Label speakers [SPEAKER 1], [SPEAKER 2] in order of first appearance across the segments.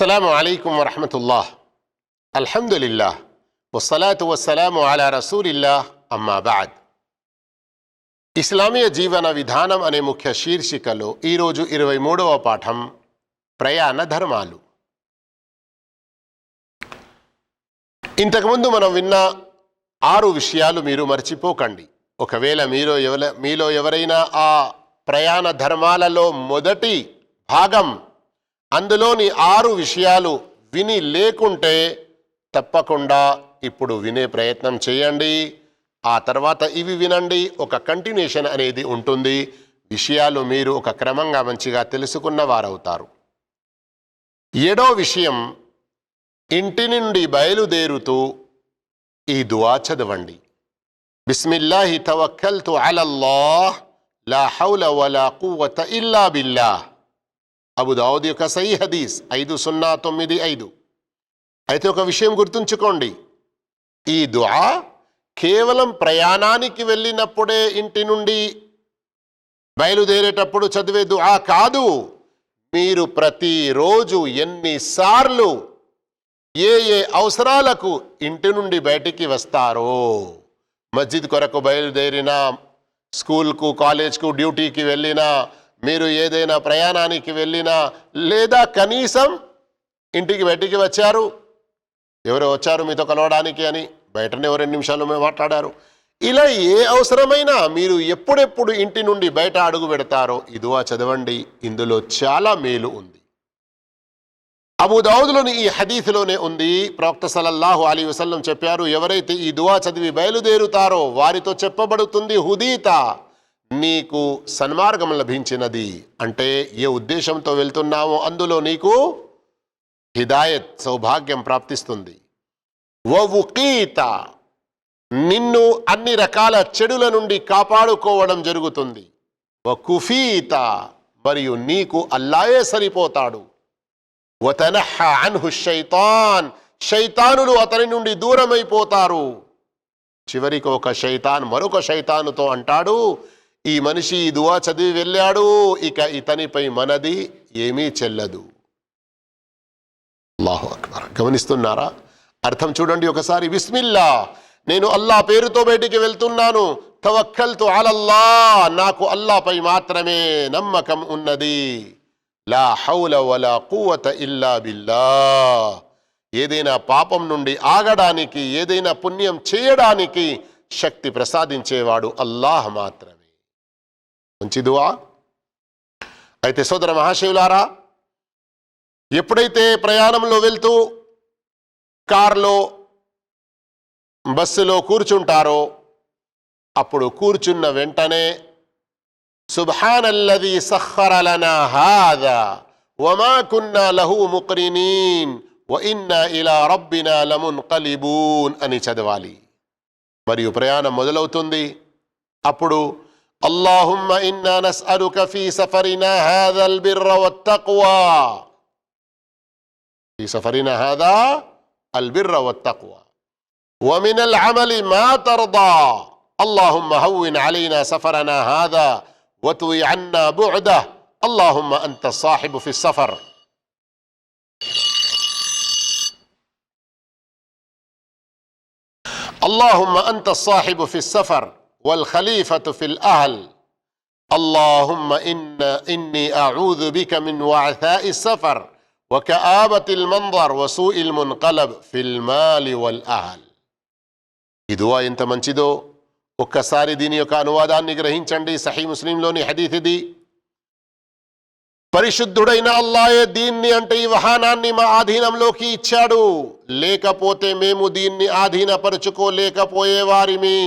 [SPEAKER 1] అస్సలం అయికం వరహమతుల్లా అల్హమ్దులిల్లా వసలాతు వసలాము అలా రసూలిల్లా అమ్మాబాద్ ఇస్లామీయ జీవన విధానం అనే ముఖ్య శీర్షికలో ఈరోజు ఇరవై మూడవ పాఠం ప్రయాణ ధర్మాలు ఇంతకుముందు మనం విన్న ఆరు విషయాలు మీరు మర్చిపోకండి ఒకవేళ మీరు ఎవర మీలో ఎవరైనా ఆ ప్రయాణ ధర్మాలలో మొదటి భాగం అందులోని ఆరు విషయాలు విని లేకుంటే తప్పకుండా ఇప్పుడు వినే ప్రయత్నం చేయండి. ఆ తర్వాత ఇవి వినండి. ఒక కంటిన్యూషన్ అనేది ఉంటుంది. విషయాలు మీరు ఒక క్రమంగా మంచిగా తెలుసుకున్న వారవుతారు. ఏడో విషయం ఇంటి నుండి బయలుదేరుతూ ఈ దువా చదవండి. బిస్మిల్లాహి తవక్కల్తు అలల్లాహ్ లా హౌల వలా కువ్వత ఇల్లా బిల్లాహ్. అబుదావుద్ యొక్క సై హదీస్ ఐదు సున్నా తొమ్మిది ఐదు. అయితే ఒక విషయం గుర్తుంచుకోండి. ఈ దుఆ కేవలం ప్రయాణానికి వెళ్ళినప్పుడే ఇంటి నుండి బయలుదేరేటప్పుడు చదివే దుఆ కాదు. మీరు ప్రతిరోజు ఎన్నిసార్లు ఏ ఏ అవసరాలకు ఇంటి నుండి బయటికి వస్తారో మస్జిద్ కొరకు బయలుదేరినా స్కూల్కు కాలేజ్కు డ్యూటీకి వెళ్ళినా మీరు ఏదైనా ప్రయాణానికి వెళ్ళినా లేదా కనీసం ఇంటికి బయటికి వచ్చారు ఎవరు వచ్చారు మీతో కలవడానికి అని బయటనే రెండు నిమిషాలు మేము మాట్లాడారు. ఇలా ఏ అవసరమైనా మీరు ఎప్పుడెప్పుడు ఇంటి నుండి బయట అడుగు పెడతారో ఇదువా చదవండి ఇందులో చాలా మేలు ఉంది. అబుదావుదులోని ఈ హదీఫ్లోనే ఉంది ప్రవక్త సలల్లాహు అలీ వసల్లం చెప్పారు ఎవరైతే ఈ దువా చదివి బయలుదేరుతారో వారితో చెప్పబడుతుంది హుదీత. నీకు సన్మార్గం లభించినది అంటే ఏ ఉద్దేశంతో వెళ్తున్నామో అందులో నీకు హిదాయత్ సౌభాగ్యం ప్రాప్తిస్తుంది. వవుకీత నిన్ను అన్ని రకాల చెడుల నుండి కాపాడుకోవడం జరుగుతుంది. వకుఫీత మరియు నీకు అల్లాయే సరిపోతాడు. వతనహ అన్హు శైతాన్ శైతానులు అతని నుండి దూరమైపోతారు. చివరికి ఒక శైతాన్ మరొక శైతానుతో అంటాడు ఈ మనిషి ఈ దువా చదివి వెళ్ళాడు ఇక ఇతనిపై మనది ఏమీ చెల్లదు. అల్లాహు అక్బర్. గమనిస్తున్నారా? అర్థం చూడండి ఒకసారి. బిస్మిల్లా. నేను అల్లా పేరుతో బయటికి వెళ్తున్నాను. తవక్కల్తు అలల్లా. నాకు అల్లాపై మాత్రమే నమ్మకం ఉన్నది. లా హౌల వలా కువత ఇల్లా బిల్లా ఏదైనా పాపం నుండి ఆగడానికి ఏదైనా పుణ్యం చేయడానికి శక్తి ప్రసాదించేవాడు అల్లాహ్ మాత్రమే. మంచి దువా అయితే సోదర మహాశివులారా ఎప్పుడైతే ప్రయాణంలో వెళ్తూ కార్లో బస్సులో కూర్చుంటారో అప్పుడు కూర్చున్న వెంటనే సుభానల్లది సఖర హాదా వమా కున్నా లహు ముక్రినీన్ వ ఇలా రబ్బినా లమున్కలిబూన్ అని చదవాలి. మరియు ప్రయాణం మొదలవుతుంది. అప్పుడు اللهم إنا نسألك في سفرنا هذا البر والتقوى. في سفرنا هذا البر والتقوى. ومن العمل ما ترضى. اللهم هون علينا سفرنا هذا وتوي عنا بعده. اللهم أنت الصاحب في السفر. اللهم أنت الصاحب في السفر. والخليفه في الاهل اللهم إن إني أعوذ بك من وعثاء السفر وكآبة المنظر وسوء المنقلب في المال والأهل ఈ దువా ఎంత మంచిదో ఒక్కసారి దీని యొక్క అనువాదాన్ని గ్రహించండి సహీ ముస్లింలోని హదీత్ ఇది పరిశుద్ధుడైన అల్లాయే దీన్ని అంటే ఈ వాహనాన్ని మా ఆధీనంలోకి ఇచ్చాడు లేకపోతే మేము దీన్ని ఆధీనపరుచుకోలేకపోయేవారిమి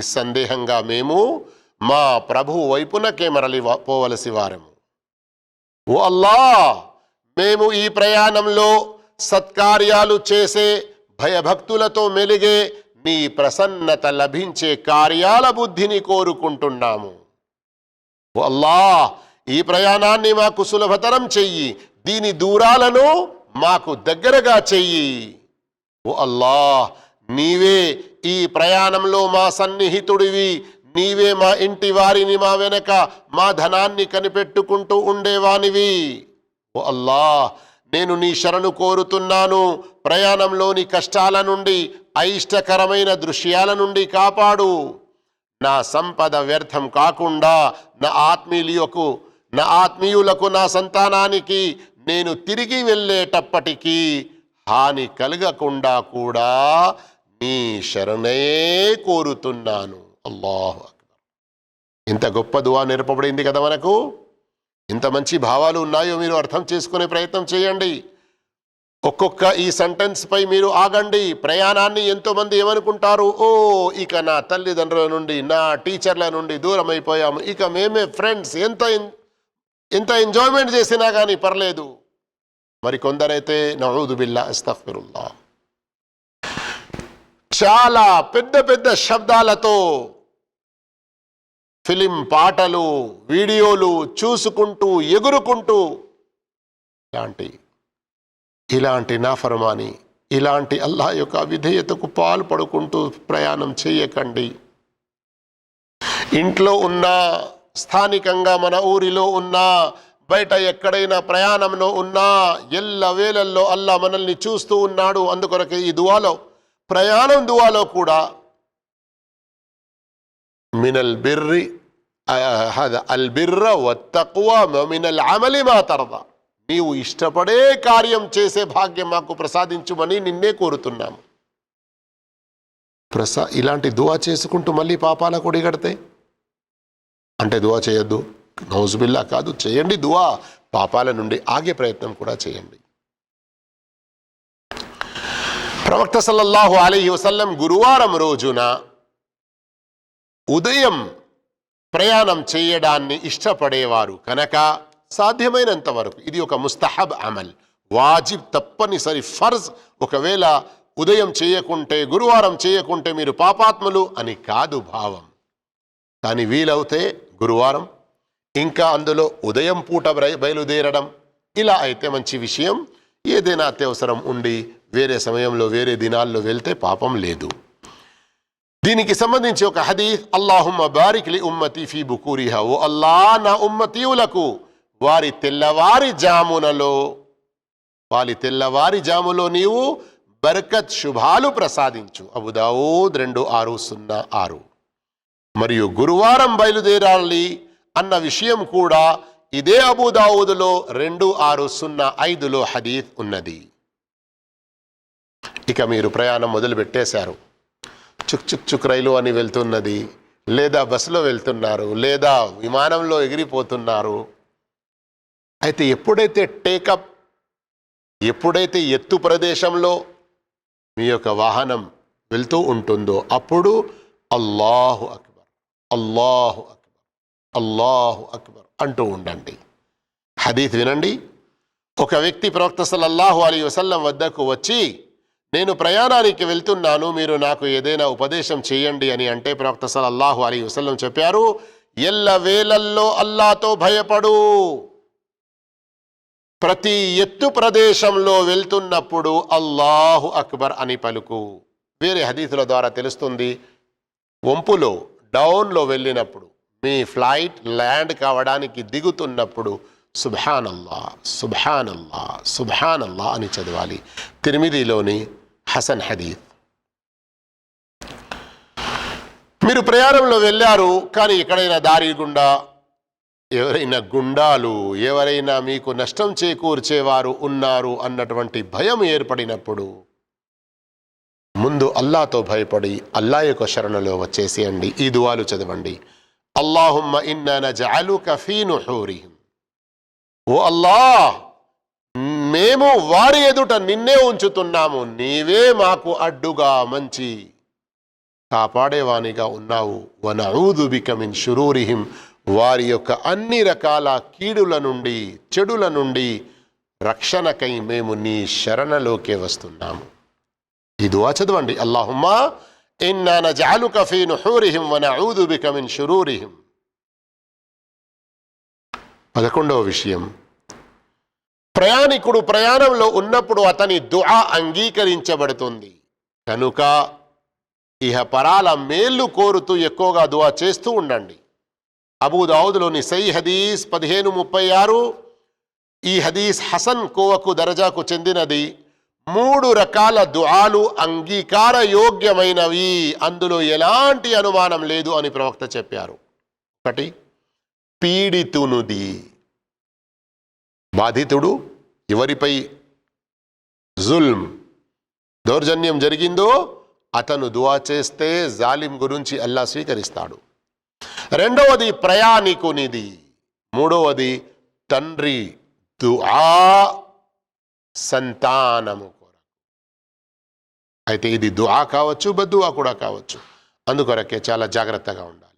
[SPEAKER 1] నిస్సందేహంగా మేము మా ప్రభు వైపునకే మరలి పోవలసి వారము. ఓ అల్లా మేము ఈ ప్రయాణంలో సత్కార్యాలు చేసే భయభక్తులతో మెలిగే నీ ప్రసన్నత లభించే కార్యాల బుద్ధిని కోరుకుంటున్నాము. ఓ అల్లా ఈ ప్రయాణాన్ని మాకు సులభతరం చెయ్యి దీని దూరాలను మాకు దగ్గరగా చెయ్యి. ఓ అల్లా నీవే ఈ ప్రయాణంలో మా సన్నిహితుడివి నీవే మా ఇంటి వారిని మా వెనక మా ధనాన్ని కనిపెట్టుకుంటూ ఉండేవానివి. ఓ అల్లా నేను నీ శరణు కోరుతున్నాను. ప్రయాణంలోని కష్టాల నుండి అయిష్టకరమైన దృశ్యాల నుండి కాపాడు. నా సంపద వ్యర్థం కాకుండా నా ఆత్మీయులకు నా ఆత్మీయులకు నా సంతానానికి నేను తిరిగి వెళ్ళేటప్పటికీ హాని కలగకుండా కూడా నీ శరణే కోరుతున్నాను. అల్లాహు అక్బర్. ఇంత గొప్ప దువా నేర్పబడింది కదా మనకు? ఇంత మంచి భావాలు ఉన్నాయో మీరు అర్థం చేసుకునే ప్రయత్నం చేయండి. ఒక్కొక్క ఈ సెంటెన్స్పై మీరు ఆగండి. ప్రయాణాన్ని ఎంతోమంది ఏమనుకుంటారు? ఓ ఇక నా తల్లిదండ్రుల నుండి నా టీచర్ల నుండి దూరం అయిపోయాము ఇక మేమే ఫ్రెండ్స్ ఎంత ఎంత ఎంజాయ్మెంట్ చేసినా కానీ పర్లేదు. మరి కొందరైతే నవూదు బిల్లా అస్తఫిరుల్లా చాలా పెద్ద పెద్ద శబ్దాలతో ఫిలిం పాటలు వీడియోలు చూసుకుంటూ ఎగురుకుంటూ ఇలాంటి ఇలాంటి నాఫర్మాని ఇలాంటి అల్లాహ్ యొక్క విధేయతకు పాల్పడుకుంటూ ప్రయాణం చేయకండి. ఇంట్లో ఉన్న స్థానికంగా మన ఊరిలో ఉన్నా బయట ఎక్కడైనా ప్రయాణంలో ఉన్నా ఎల్ల వేళల్లో అల్లా మనల్ని చూస్తూ ఉన్నాడు. అందుకొరకే ఈ దువాలో ప్రయాణం దువాలో కూడా మినల్ బిర్రి అల్ బిర్ర వత్తక్కువ మినల్ అమలి మా తరదా. నీవు ఇష్టపడే కార్యం చేసే భాగ్యం మాకు ప్రసాదించుమని నిన్నే కోరుతున్నాము. ప్రసా ఇలాంటి దువా చేసుకుంటూ మళ్ళీ పాపాల కొడిగడితే అంటే దువా చేయొద్దు. నౌజుబిల్లా కాదు చేయండి దువా. పాపాల నుండి ఆగే ప్రయత్నం కూడా చేయండి. ప్రవక్త సల్లల్లాహు అలీ వసల్లం గురువారం రోజున ఉదయం ప్రయాణం చేయడాన్ని ఇష్టపడేవారు కనుక సాధ్యమైనంత వరకు. ఇది ఒక ముస్తహబ్ అమల్. వాజిబ్ తప్పనిసరి ఫర్జ్. ఒకవేళ ఉదయం చేయకుంటే గురువారం చేయకుంటే మీరు పాపాత్ములు అని కాదు భావం. కానీ వీలవుతే గురువారం ఇంకా అందులో ఉదయం పూట బయలుదేరడం ఇలా అయితే మంచి విషయం. ఏదైనా అత్యవసరం ఉండి వేరే సమయంలో వేరే దినాల్లో వెళ్తే పాపం లేదు. దీనికి సంబంధించి ఒక హదీఫ్ అల్లాహుమ్మ బారిక్లి ఉమ్మతి ఫీ బుకూరిహ ఓ అల్లా నా ఉమ్మతీయులకు వారి తెల్లవారి జామునలో వారి తెల్లవారి జాములో నీవు బర్కత్ శుభాలు ప్రసాదించు. అబుదావూద్ రెండు ఆరు సున్నా ఆరు. మరియు గురువారం బయలుదేరాలి అన్న విషయం కూడా ఇదే అబుదావుదులో రెండు ఆరు సున్నా ఐదులో హదీఫ్ ఉన్నది. ఇక మీరు ప్రయాణం మొదలు పెట్టేశారు చుక్ చుక్ చుక్ రైలు అని వెళ్తున్నది లేదా బస్సులో వెళ్తున్నారు లేదా విమానంలో ఎగిరిపోతున్నారు. అయితే ఎప్పుడైతే టేకప్ ఎప్పుడైతే ఎత్తు ప్రదేశంలో మీ యొక్క వాహనం వెళ్తూ ఉంటుందో అప్పుడు అల్లాహు అక్బర్ అల్లాహు అక్బర్ అల్లాహు అక్బర్ అంటూ ఉండండి. హదీత్ వినండి. ఒక వ్యక్తి ప్రవక్త సల్లల్లాహు అలీ వసల్లం వద్దకు వచ్చి నేను ప్రయాణానికి వెళ్తున్నాను మీరు నాకు ఏదైనా ఉపదేశం చేయండి అని అంటే ప్రవక్త సలల్లాహు అలీ వసల్లం చెప్పారు ఎల్ల వేలల్లో అల్లాతో భయపడు. ప్రతి ఎత్తు ప్రదేశంలో వెళ్తున్నప్పుడు అల్లాహు అక్బర్ అని పలుకు. వేరే హదీసుల ద్వారా తెలుస్తుంది వంపులో డౌన్లో వెళ్ళినప్పుడు మీ ఫ్లైట్ ల్యాండ్ కావడానికి దిగుతున్నప్పుడు సుభానల్లా సుభానల్లా సుభానల్లా అని చదవాలి. తిరిమిదిలోని హసన్ హదీఫ్ మీరు ప్రయాణంలో వెళ్ళారు కానీ ఎక్కడైనా దారి గుండా ఎవరైనా గుండాలు ఎవరైనా మీకు నష్టం చేకూర్చేవారు ఉన్నారు అన్నటువంటి భయం ఏర్పడినప్పుడు ముందు అల్లాతో భయపడి అల్లా యొక్క శరణలో వచ్చేసేయండి. ఈ దువాలు చదవండి. అల్లాహుమ్మ ఇన్నా నజఅలుక కఫీను నుహూరిహిం. ఓ అల్లాహ్! మేము వారి ఎదుట నిన్నే ఉంచుతున్నాము. నీవే మాకు అడ్డుగా మంచి కాపాడేవానిగా ఉన్నావు. వనఊదు షురూరిహిం. వారి యొక్క అన్ని రకాల కీడుల నుండి చెడుల నుండి రక్షణకై మేము నీ శరణలోకే వస్తున్నాము. ఈ దువా చదవండి. అల్లాహుమ్మా ఇన్నా నజఅలుక ఫీ నుహూరిహిం వనఊదు బిక షురూరిహిం. పదకొండవ విషయం. ప్రయాణికుడు ప్రయాణంలో ఉన్నప్పుడు అతని దుఆ అంగీకరించబడుతుంది. కనుక ఇహ పరాల మేళ్ళు కోరుతూ ఎక్కువగా దువా చేస్తూ ఉండండి. అబూదావుద్లోని సై హదీస్ పదిహేను ముప్పై ఆరు ఈ హదీస్ హసన్ కోవకు దరజాకు చెందినది. మూడు రకాల దుఆలు అంగీకార యోగ్యమైనవి అందులో ఎలాంటి అనుమానం లేదు అని ప్రవక్త చెప్పారు. ఒకటి పీడితునుది. బాధితుడు ఎవరిపై జుల్మ్ దౌర్జన్యం జరిగిందో అతను దువా చేస్తే జాలిం గురించి అల్లా స్వీకరిస్తాడు. రెండవది ప్రయాణికునిది. మూడవది తండ్రి దుఆ సంతానము కొరకు. అయితే ఇది దుఆ కావచ్చు బద్దువా కూడా కావచ్చు. అందుకొరకే చాలా జాగ్రత్తగా ఉండాలి.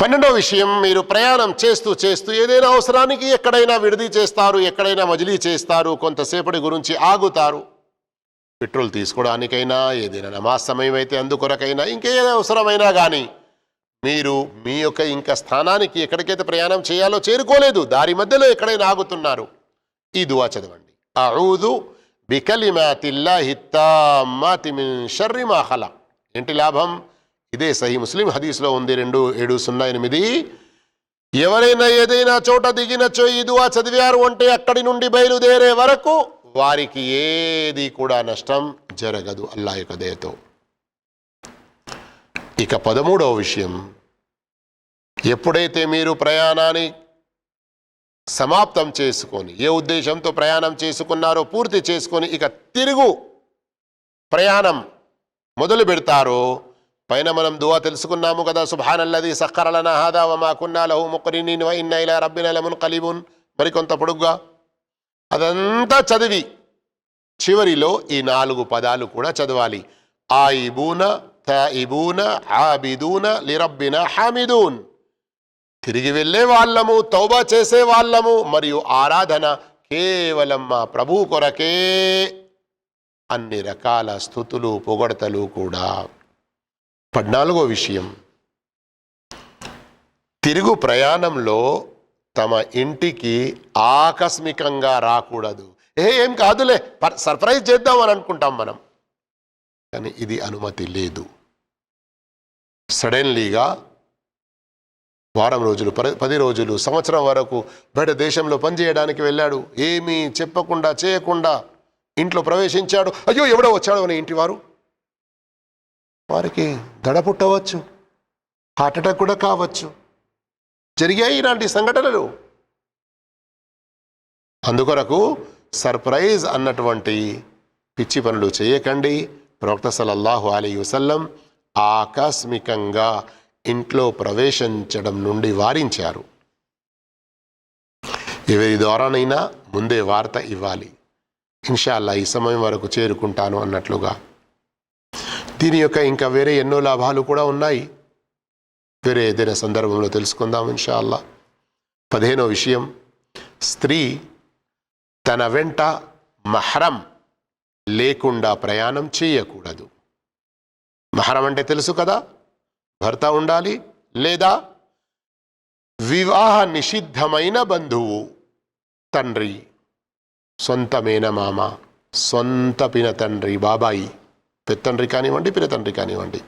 [SPEAKER 1] పన్నెండో విషయం మీరు ప్రయాణం చేస్తూ చేస్తూ ఏదైనా అవసరానికి ఎక్కడైనా విడిది చేస్తారు ఎక్కడైనా మజిలీ చేస్తారు కొంతసేపటి గురించి ఆగుతారు. పెట్రోల్ తీసుకోవడానికైనా ఏదైనా నమాజ్ సమయం అయితే అందుకొరకైనా ఇంకేదైనా అవసరమైనా కానీ మీరు మీ యొక్క ఇంకా స్థానానికి ఎక్కడికైతే ప్రయాణం చేయాలో చేరుకోలేదు దారి మధ్యలో ఎక్కడైనా ఆగుతున్నారు. ఈ దువా చదవండి. అఊదు బికలిమాతిల్లాహి తామ్మాతి మిన్ షర్రి మాహల ఏంటి లాభం? ఇదే సహీ ముస్లిం హదీస్లో ఉంది రెండు ఏడు సున్నా ఎనిమిది. ఎవరైనా ఏదైనా చోట దిగినచో ఈ దువా చదివారు అంటే అక్కడి నుండి బయలుదేరే వరకు వారికి ఏది కూడా నష్టం జరగదు అల్లా యొక్క దయతో. ఇక పదమూడవ విషయం. ఎప్పుడైతే మీరు ప్రయాణాన్ని సమాప్తం చేసుకొని ఏ ఉద్దేశంతో ప్రయాణం చేసుకున్నారో పూర్తి చేసుకొని ఇక తిరుగు ప్రయాణం మొదలు పెడతారో పైన మనం దువా తెలుసుకున్నాము కదా సుభానల్లది సక్కరలన హాదా వమా కున్నా లహు ముక్రినీన్ వ ఇన్న ఇలా రబ్బిన లమున్ కలీబున్ మరికొంత పొడుగ్గా. అదంతా చదివి చివరిలో ఈ నాలుగు పదాలు కూడా చదవాలి. ఆయిబూన తాయిబూన ఆబిదూన లిరబ్బిన హామిదూన్. తిరిగి వెళ్ళే వాళ్ళము తౌబా చేసే వాళ్ళము మరియు ఆరాధన కేవలం మా ప్రభు కొరకే. అన్ని రకాల స్థుతులు పొగడతలు కూడా. పద్నాలుగో విషయం. తిరుగు ప్రయాణంలో తమ ఇంటికి ఆకస్మికంగా రాకూడదు. ఏ ఏం కాదులే సర్ప్రైజ్ చేద్దాం అని అనుకుంటాం మనం. కానీ ఇది అనుమతి లేదు. సడన్లీగా వారం రోజులు పది రోజులు సంవత్సరం వరకు బయట దేశంలో పనిచేయడానికి వెళ్ళాడు. ఏమీ చెప్పకుండా చేయకుండా ఇంట్లో ప్రవేశించాడు. అయ్యో ఎవడో వచ్చాడు అని ఇంటి వారు వారికి దడ పుట్టవచ్చు హార్ట్ అటాక్ కూడా కావచ్చు. జరిగాయి ఇలాంటి సంఘటనలు. అందుకొరకు సర్ప్రైజ్ అన్నటువంటి పిచ్చి పనులు చేయకండి. ప్రవక్త సలల్లాహు అలీ వసల్లం ఆకస్మికంగా ఇంట్లో ప్రవేశించడం నుండి వారించారు. ఎవరి ద్వారానైనా ముందే వార్త ఇవ్వాలి. ఇన్షాల్లా ఈ సమయం వరకు చేరుకుంటాను అన్నట్లుగా. దీని యొక్క ఇంకా వేరే ఎన్నో లాభాలు కూడా ఉన్నాయి. వేరే ఏదైనా సందర్భంలో తెలుసుకుందాం ఇన్షాల్లా పదిహేనో విషయం. స్త్రీ తన వెంట మహరం లేకుండా ప్రయాణం చేయకూడదు. మహరం అంటే తెలుసు కదా? భర్త ఉండాలి లేదా వివాహ నిషిద్ధమైన బంధువు తండ్రి. సొంత మేనమామ సొంత పిన తండ్రి బాబాయి. పెత్తండ్రి కానివ్వండి పిరతండ్రి కానివ్వండి.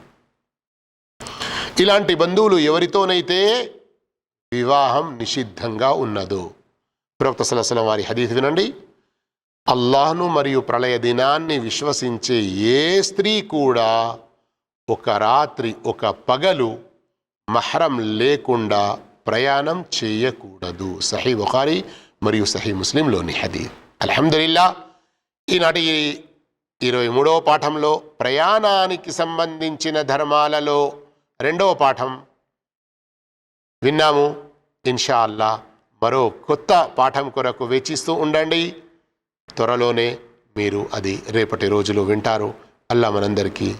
[SPEAKER 1] ఇలాంటి బంధువులు ఎవరితోనైతే వివాహం నిషిద్ధంగా ఉన్నదో ప్రవక్త సలసలం వారి హదీఫ్ వినండి. అల్లాహ్ను మరియు ప్రళయ దినాన్ని విశ్వసించే ఏ స్త్రీ కూడా ఒక రాత్రి ఒక పగలు మహరం లేకుండా ప్రయాణం చేయకూడదు. సహీ బుఖారి మరియు సహీ ముస్లింలోని హదీఫ్ అల్హమ్దుల్లా ఈనాటి ఇరవై మూడవ పాఠంలో ప్రయాణానికి సంబంధించిన ధర్మాలలో రెండవ పాఠం విన్నాము. ఇన్షా అల్లా మరో కొత్త పాఠం కొరకు వేచిస్తూ ఉండండి. త్వరలోనే మీరు అది రేపటి రోజులు వింటారు. అల్లా మనందరికీ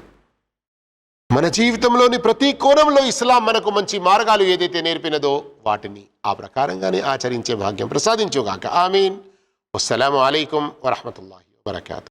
[SPEAKER 1] మన జీవితంలోని ప్రతి కోణంలో ఇస్లాం మనకు మంచి మార్గాలు ఏదైతే నేర్పినదో వాటిని ఆ ప్రకారంగానే ఆచరించే భాగ్యం ప్రసాదించుగాక. ఆమీన్. అస్సలం అయికం వరహమతుల్లాhi వబర్కాతు.